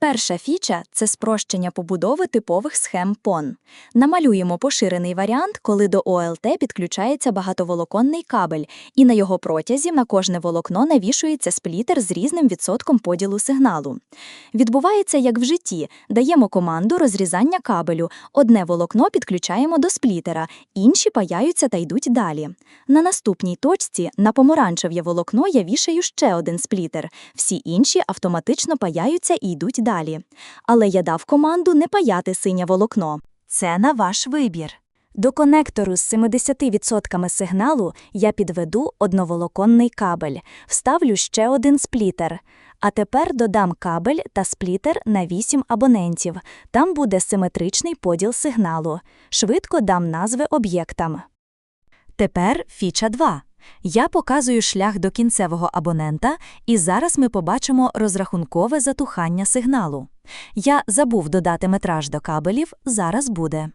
Перша фіча це спрощення побудови типових схем PON. Намалюємо поширений варіант, коли до ОЛТ підключається багатоволоконний кабель, і на його протязі на кожне волокно навішується сплітер з різним відсотком поділу сигналу. Відбувається як в житті: даємо команду розрізання кабелю, одне волокно підключаємо до сплітера, інші паяються та йдуть далі. На наступній точці на помаранчеве волокно я вішаю ще один сплітер, всі інші автоматично паяються і йдуть далі. Але я дав команду не паяти синє волокно. Це на ваш вибір. До конектору з 70% сигналу я підведу одноволоконний кабель, вставлю ще один сплітер. А тепер додам кабель та сплітер на 8 абонентів. Там буде симетричний поділ сигналу. Швидко дам назви об'єктам. Тепер фіча 2. Я показую шлях до кінцевого абонента, і зараз ми побачимо розрахункове затухання сигналу. Я забув додати метраж до кабелів, зараз буде.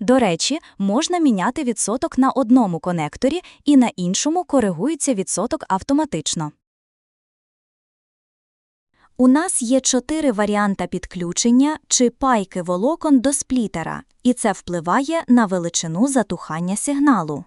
До речі, можна міняти відсоток на одному конекторі і на іншому коригується відсоток автоматично. У нас є чотири варіанта підключення чи пайки волокон до сплітера, і це впливає на величину затухання сигналу.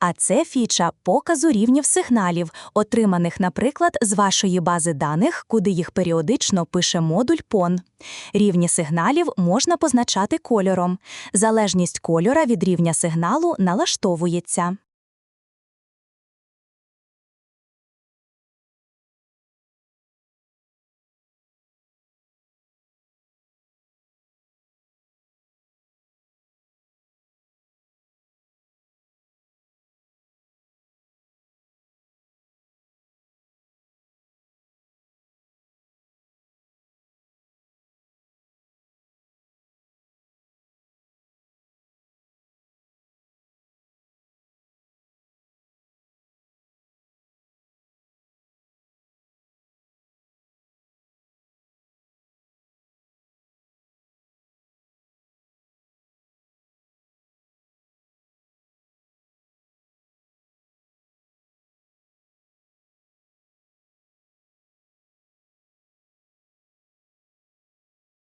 А це фіча показу рівнів сигналів, отриманих, наприклад, з вашої бази даних, куди їх періодично пише модуль PON. Рівні сигналів можна позначати кольором. Залежність кольора від рівня сигналу налаштовується.